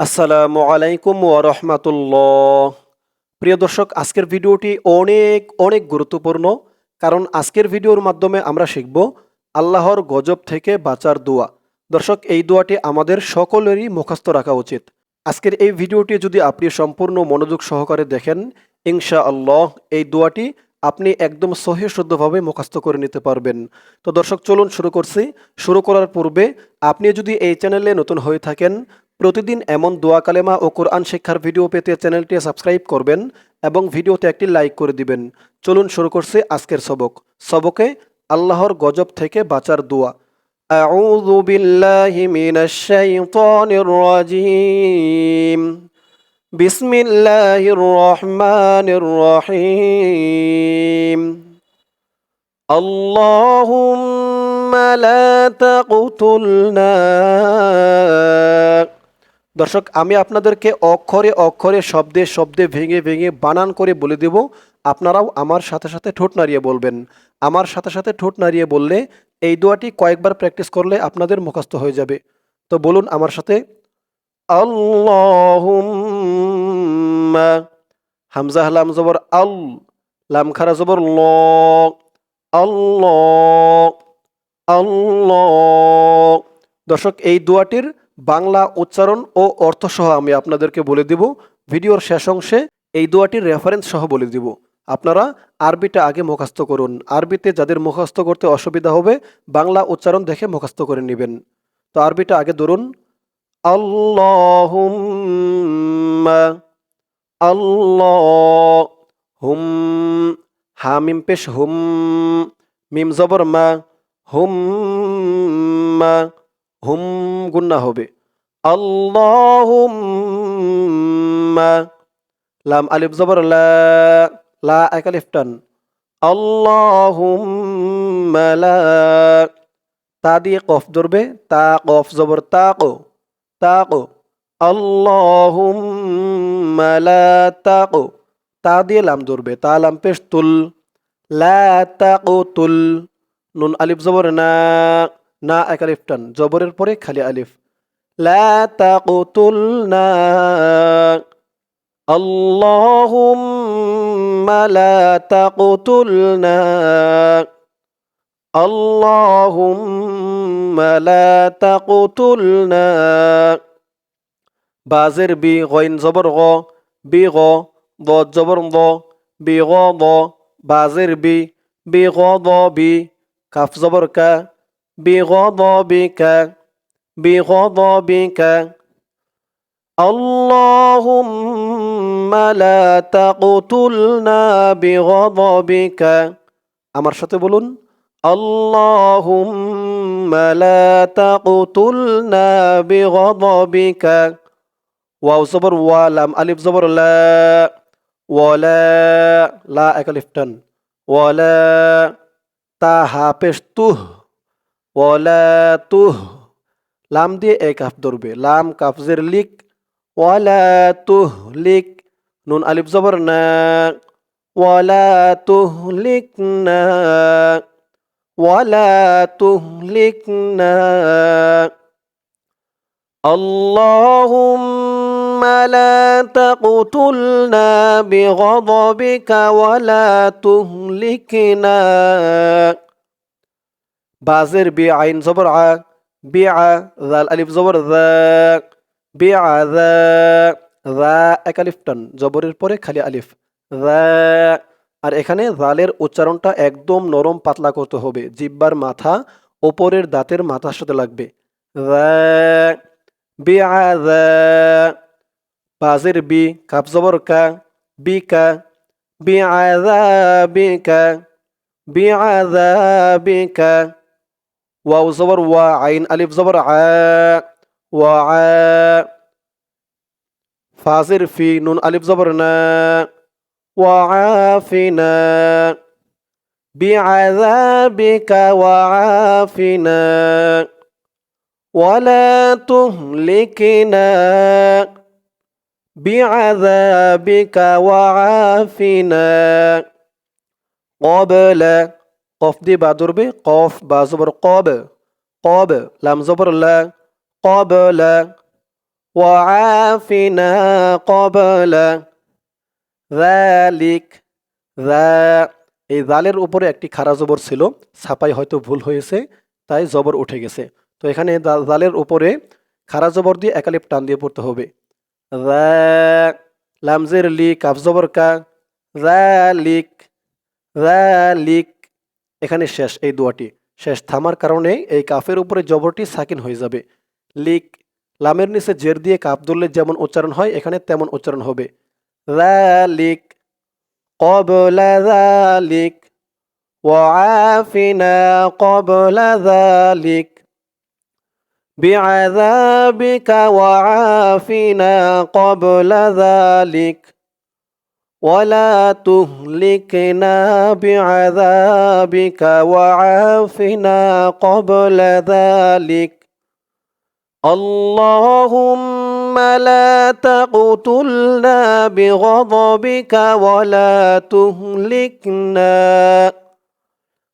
আসসালামু আলাইকুম ওরহমাতুল্লাহ প্রিয় দর্শক, আজকের ভিডিওটি অনেক অনেক গুরুত্বপূর্ণ, কারণ আজকের ভিডিওর মাধ্যমে আমরা শিখব আল্লাহর গজব থেকে বাঁচার দোয়া। দর্শক, এই দোয়াটি আমাদের সকলেরই মুখস্থ রাখা উচিত। আজকের এই ভিডিওটি যদি আপনি সম্পূর্ণ মনোযোগ সহকারে দেখেন ইনশা আল্লাহ এই দোয়াটি আপনি একদম সহি শুদ্ধভাবে মুখস্থ করে নিতে পারবেন তো দর্শক চলুন শুরু করছি শুরু করার পূর্বে আপনি যদি এই চ্যানেলে নতুন হয়ে থাকেন প্রতিদিন এমন দোয়া কালেমা ও কোরআন শিক্ষার ভিডিও পেতে চ্যানেলটি সাবস্ক্রাইব করবেন এবং ভিডিওতে একটি লাইক করে দিবেন চলুন শুরু করছি আজকের সবক সবকে আল্লাহর গজব থেকে বাঁচার দোয়া أعوذ بالله من الشيطان الرجيم بسم الله الرحمن الرحيم اللهم لا تقتلنا দর্শক আমি আপনাদেরকে অক্ষরে অক্ষরে শব্দে শব্দে ভেঙে ভেঙে বানান করে বলে দেব আপনারাও আমার সাথে সাথে ঠোঁট নাড়িয়ে বলবেন আমার সাথে সাথে ঠোঁট নাড়িয়ে বললে এই দোয়াটি কয়েকবার প্র্যাকটিস করলে আপনাদের মুখস্থ হয়ে যাবে তো বলুন আমার সাথে আল্লাহুম্মা হামজা হালাম জবর আল লাম খারা জবর ল আল্লাহ আল্লাহ দর্শক, এই দোয়াটির বাংলা উচ্চারণ ও অর্থ সহ আমি আপনাদেরকে বলে দিব। ভিডিওর শেষ অংশে এই দোয়াটির রেফারেন্স সহ বলে দিব। আপনারা আরবিটা আগে মুখস্থ করুন। আরবিতে যাদের মুখস্থ করতে অসুবিধা হবে, বাংলা উচ্চারণ দেখে মুখস্থ করে নেবেন। তো আরবিটা আগে ধরুন। আল্লাহুম্মা আল্লাহ হুম হামিম পেশ হুম মিম জবর মা হুম মা হুম গুন্না হবে আল্লাহুম্মা লাম আলিফ জবর লা লা এক আলিফ টান আল্লাহুম্মা লা তা দিয়ে কফ ধরবে তা কফ জবর তাকো তাকো, আল্লাহুম্মা লা তাকো। তা দিয়ে লাম পেশ তুল নুন আলিফ জবর, না না এক আলিফ টান। জবরের পরে খালি আলিফ। লা তাকতুলনা আল্লাহুম্মা লা তাকতুলনা আল্লাহুম্মা লা তাকতুলনা বাজের বি গইন জবর গ বি গ দ জবর দ বি গ দ বাজের বি বি গ দ বি কাফ জবর কা بغضبك بغضبك اللهم لا تقتلنا بغضبك আমার সাথে বলুন اللهم لا تقتلنا بغضبك ওয়াও জবর ওয়া লাম আলিফ জবর লা ওয়ালা লা এক আলিফ টান ওয়ালা তা হা পেশ তুহ ওয়ালা তুহ লাম দিয়ে এক কাফ ধরবে লাম কাফজের লিক ওয়ালা তুহ লিক নুন আলিফ জবর না ওয়ালা তুহ লিক না ولا تهلكنا اللهم لا تقتلنا بغضبك ولا تهلكنا بازر بعين زبر ع بيع ذا الألف زبر ذا بيع ذا ذا أكاليف تن زبر البوري خلي ألف ذا আর এখানে জালের উচ্চারণটা একদম নরম পাতলা করতে হবে। জিব্বার মাথা ওপরের দাঁতের মাথার সাথে লাগবে। বাজের বি, কাপ জবর কা, বি কা, বি, আ দা বি, কা, বি, আ দা বি, কা, ওয়াও জবর ওয়া, আইন আলিফ জবর ওয়া, আ, ফাজির ফি, নুন আলিফ জবর না। وعافنا بعذابك وعافنا ولا تهلكنا بعذابك وعافنا. قبل قف دي بعد ضرب قف بزبر زبر. قاب. قاب. زبر لا. قبل وعافنا. قبل লিক এই জালের উপরে একটি খারা জবর ছিল, ছাপাই হয়তো ভুল হয়েছে, তাই জবর উঠে গেছে। তো এখানে জালের উপরে খারা জবর দিয়ে একালিপ টান দিয়ে পড়তে হবে। লামজের লিক আফজবর কা। লিক লিক এখানে শেষ এই দোয়াটি। শেষ থামার কারণে এই কাফের উপরে জবরটি সাকিন হয়ে যাবে। লিক, লামের নিচে জের দিয়ে কাপ ধরলে যেমন উচ্চারণ হয়, এখানে তেমন উচ্চারণ হবে। লিক قبل ذلك وعافنا قبل ذلك. بعذابك وعافنا قبل ذلك. ولا تهلكنا بعذابك وعافنا قبل ذلك. اللهم لا تقتلنا بغضبك ولا تهلكنا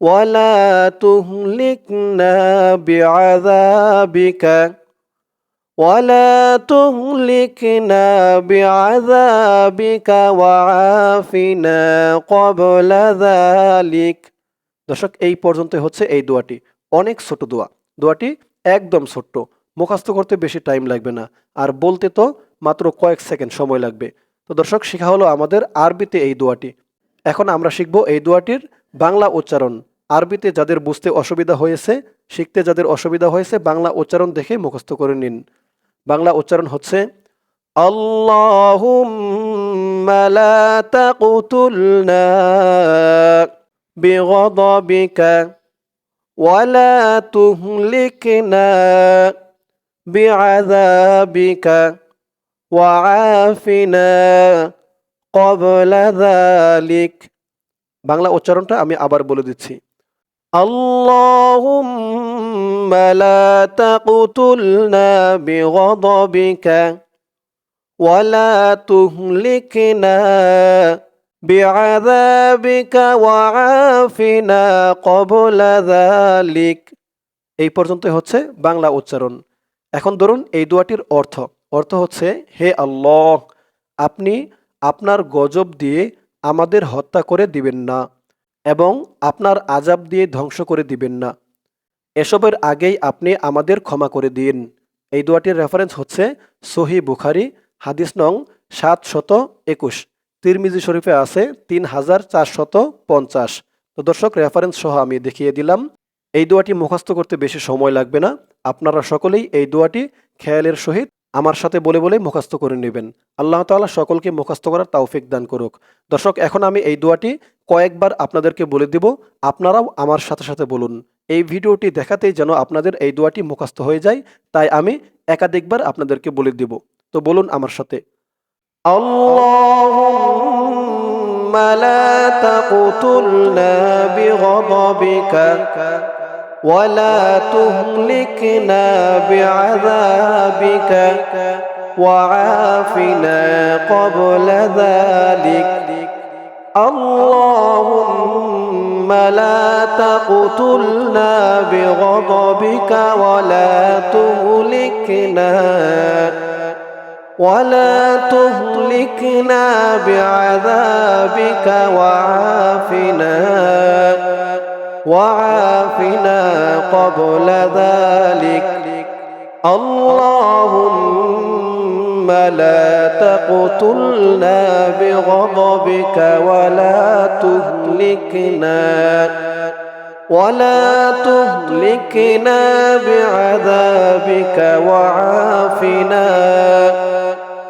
ولا تهلكنا بعذابك ولا تهلكنا بعذابك وعافنا قبل ذلك দর্শক এই পর্যন্ত হচ্ছে এই দোয়াটি অনেক ছোট দোয়া দোয়াটি একদম ছোট্ট মুখস্থ করতে বেশি টাইম লাগবে না আর বলতে তো মাত্র কয়েক সেকেন্ড সময় লাগবে তো দর্শক শেখা হলো আমাদের আরবিতে এই দোয়াটি এখন আমরা শিখব এই দোয়াটির বাংলা উচ্চারণ আরবিতে যাদের বুঝতে অসুবিধা হয়েছে শিখতে যাদের অসুবিধা হয়েছে বাংলা উচ্চারণ দেখে মুখস্থ করে নিন বাংলা উচ্চারণ হচ্ছে আল্লাহুম্মা লা তাকতুলনা বিগদাবিকা ولا تهلكنا بعذابك وعافنا قبل ذلك বাংলা উচ্চারণটা আমি আবার বলে দিচ্ছি اللهم لا تقتلنا بغضبك ولا تهلكنا بعذابك وعافنا قبل ذلك এই পর্যন্ত হচ্ছে বাংলা উচ্চারণ এখন ধরুন এই দোয়াটির অর্থ। অর্থ হচ্ছে, হে আল্লাহ, আপনি আপনার গজব দিয়ে আমাদের হত্যা করে দিবেন না এবং আপনার আজাব দিয়ে ধ্বংস করে দিবেন না। এসবের আগেই আপনি আমাদের ক্ষমা করে দিন। এই দোয়াটির রেফারেন্স হচ্ছে সহি বুখারি, হাদিস নং সাত শত একুশ। তিরমিজি শরীফে আছে তিন হাজার চারশত পঞ্চাশ। তো দর্শক রেফারেন্স সহ আমি দেখিয়ে দিলাম। এই দোয়াটি মুখস্থ করতে বেশি সময় লাগবে না। আপনারা সকলেই এই দোয়াটি খেয়ালের সহিত আমার সাথে বলে বলে মুখস্থ করে নেবেন। আল্লাহ তাআলা সকলকে মুখস্থ করার তাওফিক দান করুক। দর্শক, এখন আমি এই দোয়াটি কয়েকবার আপনাদেরকে বলে দিব। আপনারাও আমার সাথে সাথে বলুন। এই ভিডিওটি দেখাতেই যেন আপনাদের এই দোয়াটি মুখস্থ হয়ে যায়। তাই আমি একাধিকবার আপনাদেরকে বলে দিব। তো বলুন আমার সাথে। আল্লাহ ولا تهلكنا بعذابك وعافنا قبل ذلك. اللهم لا تقتلنا بغضبك ولا تهلكنا ولا تهلكنا بعذابك وعافنا. وعافنا قبل ذلك. اللهم لا تقتلنا بغضبك ولا تهلكنا ولا تهلكنا بعذابك وعافنا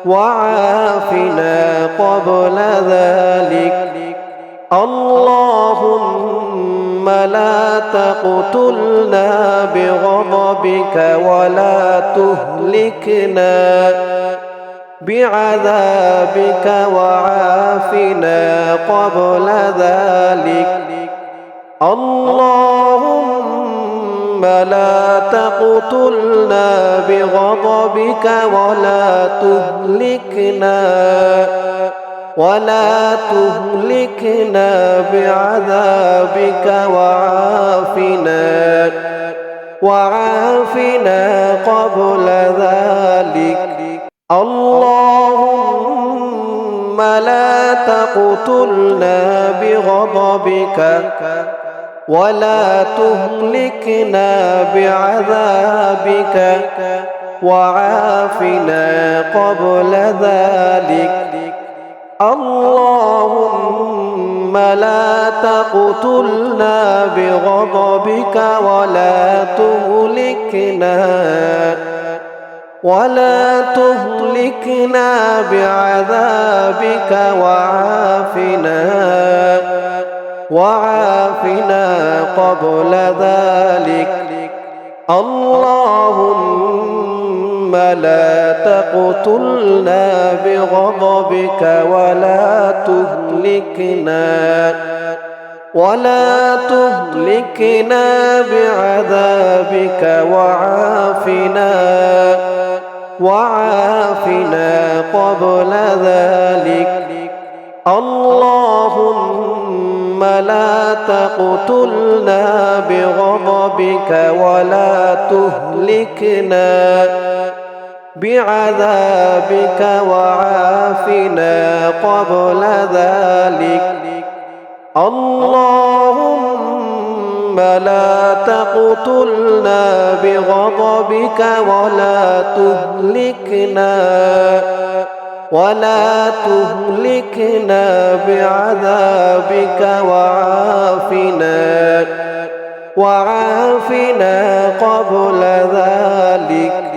وعافنا قبل ذلك. اللهم لا تقتلنا بغضبك ولا تهلكنا بعذابك وعافنا قبل ذلك. اللهم لا تقتلنا بغضبك ولا تهلكنا ولا تهلكنا بعذابك وعافنا وعافنا قبل ذلك. اللهم لا تقتلنا بغضبك ولا تهلكنا بعذابك وعافنا قبل ذلك. اللهم لا تقتلنا بغضبك ولا تهلكنا ولا تهلكنا بعذابك وعافنا وعافنا قبل ذلك. اللهم لا تقتلنا بغضبك ولا تهلكنا ولا تهلكنا بعذابك وعافنا وعافنا قبل ذلك. اللهم لا تقتلنا بغضبك ولا تهلكنا بعذابك وعافنا قبل ذلك. اللهم لا تقتلنا بغضبك ولا تهلكنا ولا تهلكنا بعذابك وعافنا وعافنا قبل ذلك.